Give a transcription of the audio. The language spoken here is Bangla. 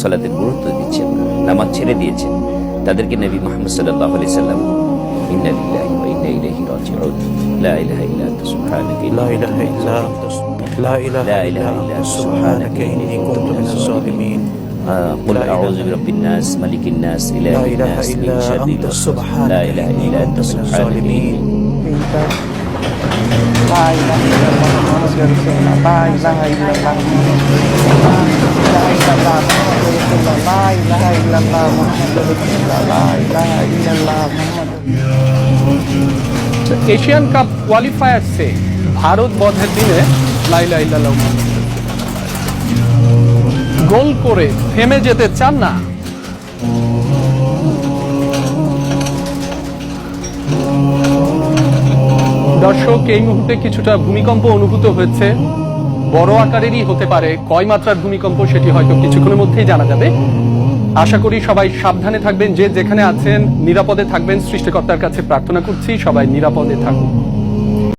সালাতের গুরুত্ব দিচ্ছেন নামাজ ছেড়ে দিয়েছেন তাদেরকে নবী মোহাম্মদ সাল্লাল্লাহু আলাইহি সাল্লাম ইন্না লিল্লাহি ওয়া ইন্না ইলাইহি রাজিউন লা ইলাহা ইল্লা আনতা সুবহানাকা لا إله إلا أنت لا إله لا إلا إله إلا أنت أنت سبحانك إني كنت من الظالمين آه، قل لا إله أعوذ برب الناس ملك الناس إله لا إله الناس إلا من شر أنت الوسواس سبحانك لا إله إني إلا أنت كنت من سبحانك الظالمين لا إله إلا الله محمد رسول الله لا إله إلا الله لا এশিয়ান কাপ কোয়ালিফায়ার্সে ভারত বধের দিনে লাইলা ইল্লাল্লাহ গোল করে থেমে যেতে চান না। দর্শক, এই মুহূর্তে কিছুটা ভূমিকম্প অনুভূত হয়েছে। বড় আকারেরই হতে পারে। কয় মাত্রার ভূমিকম্প সেটি হয়তো কিছুক্ষণের মধ্যেই জানা যাবে। আশা করি সবাই সাবধানে থাকবেন, যে যেখানে আছেন, নিরাপদে থাকবেন। সৃষ্টিকর্তার কাছে প্রার্থনা করছি, সবাই নিরাপদে থাকুন।